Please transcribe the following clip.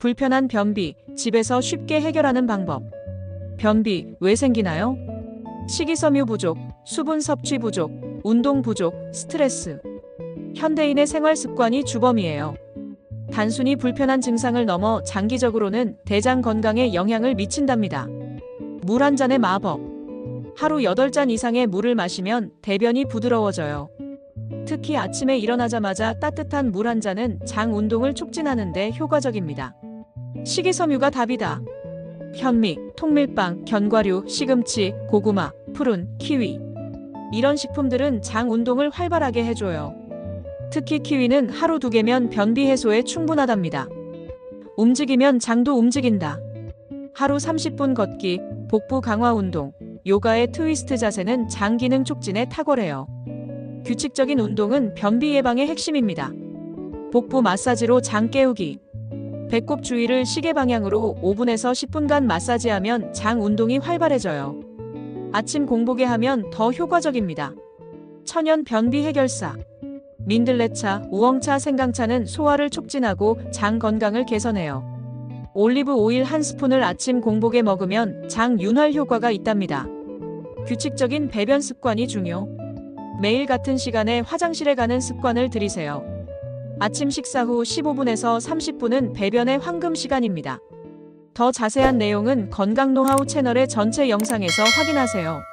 불편한 변비, 집에서 쉽게 해결하는 방법. 변비, 왜 생기나요? 식이섬유 부족, 수분 섭취 부족, 운동 부족, 스트레스. 현대인의 생활 습관이 주범이에요. 단순히 불편한 증상을 넘어 장기적으로는 대장 건강에 영향을 미친답니다. 물 한 잔의 마법. 하루 8잔 이상의 물을 마시면 대변이 부드러워져요. 특히 아침에 일어나자마자 따뜻한 물 한 잔은 장 운동을 촉진하는데 효과적입니다. 식이섬유가 답이다. 현미, 통밀빵, 견과류, 시금치, 고구마, 푸른, 키위. 이런 식품들은 장 운동을 활발하게 해줘요. 특히 키위는 하루 두 개면 변비 해소에 충분하답니다. 움직이면 장도 움직인다. 하루 30분 걷기, 복부 강화 운동, 요가의 트위스트 자세는 장 기능 촉진에 탁월해요. 규칙적인 운동은 변비 예방의 핵심입니다. 복부 마사지로 장 깨우기. 배꼽 주위를 시계 방향으로 5분에서 10분간 마사지하면 장 운동이 활발해져요. 아침 공복에 하면 더 효과적입니다. 천연 변비 해결사. 민들레차, 우엉차, 생강차는 소화를 촉진하고 장 건강을 개선해요. 올리브 오일 한 스푼을 아침 공복에 먹으면 장 윤활 효과가 있답니다. 규칙적인 배변 습관이 중요. 매일 같은 시간에 화장실에 가는 습관을 들이세요. 아침 식사 후 15분에서 30분은 배변의 황금 시간입니다. 더 자세한 내용은 건강 노하우 채널의 전체 영상에서 확인하세요.